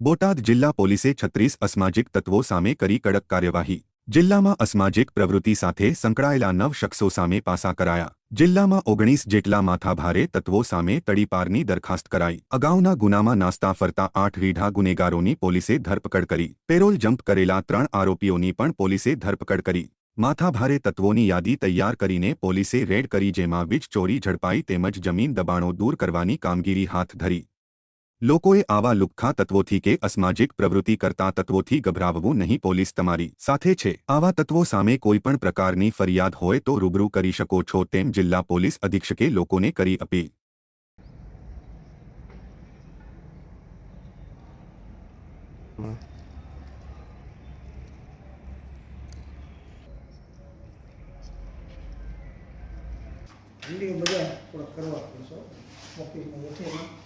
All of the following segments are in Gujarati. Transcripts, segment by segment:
બોટાદ જિલ્લા પોલીસે છત્રીસ અસામાજિક તત્વો સામે કરી કડક કાર્યવાહી. જિલ્લામાં અસામાજિક પ્રવૃત્તિ સાથે સંકળાયેલા નવ શખ્સો સામે પાસા કરાયા. જિલ્લામાં ઓગણીસ જેટલા માથાભારે તત્વો સામે તડીપારની દરખાસ્ત કરાઈ. અગાઉના ગુનામાં નાસ્તા ફરતા આઠ રીઢા ગુનેગારોની પોલીસે ધરપકડ કરી. પેરોલ જમ્પ કરેલા ત્રણ આરોપીઓની પણ પોલીસે ધરપકડ કરી. માથાભારે તત્વોની યાદી તૈયાર કરીને પોલીસે રેડ કરી જેમાં વીજ ચોરી, ઝડપાઈ તેમજ જમીન દબાણો દૂર કરવાની કામગીરી હાથ ધરી. લોકોએ આવા લુખ્ખા તત્વોથી કે અસામાજિક પ્રવૃત્તિ કરતા તત્વોથી ગભરાવવું નહીં. પોલીસ તમારી સાથે છે. આવા તત્વો સામે કોઈપણ પ્રકારની ફરિયાદ હોય તો રૂબરૂ કરી શકો છો તેમ જિલ્લા પોલીસ અધિક્ષકે લોકોને કરી અપીલ. બધા થોડા કરવા પડશો. ઓફિસમાં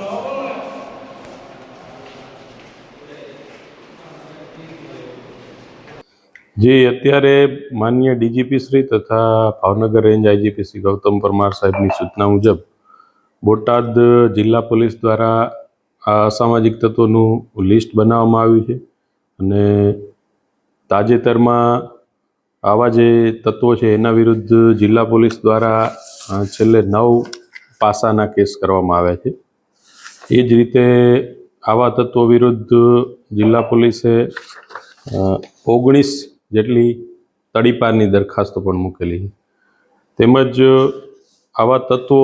જે, અત્યારે માન્ય ડીજીપી શ્રી તથા ભાવનગર રેન્જ આઈજીપી શ્રી ગૌતમ પરમાર સાહેબની સૂચના મુજબ બોટાદ જિલ્લા પોલીસ દ્વારા આ અસામાજિક તત્વોનું લિસ્ટ બનાવવામાં આવ્યું છે અને તાજેતરમાં આવા જે તત્વો છે એના વિરુદ્ધ જિલ્લા પોલીસ દ્વારા છેલ્લે નવ પાસાના કેસ કરવામાં આવ્યા છે. એ જ રીતે આવા તત્વો વિરુદ્ધ જિલ્લા પોલીસે ઓગણીસ જેટલી તડીપારની દરખાસ્તો પણ મૂકેલી. તેમજ આવા તત્વો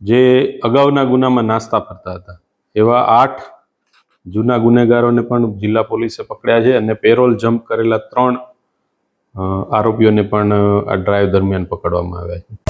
જે અગાઉના ગુનામાં નાસ્તા ફરતા હતા, એવા આઠ જૂના ગુનેગારોને પણ જિલ્લા પોલીસે પકડ્યા છે અને પેરોલ જમ્પ કરેલા ત્રણ આરોપીઓને પણ આ ડ્રાઈવ દરમિયાન પકડવામાં આવ્યા છે.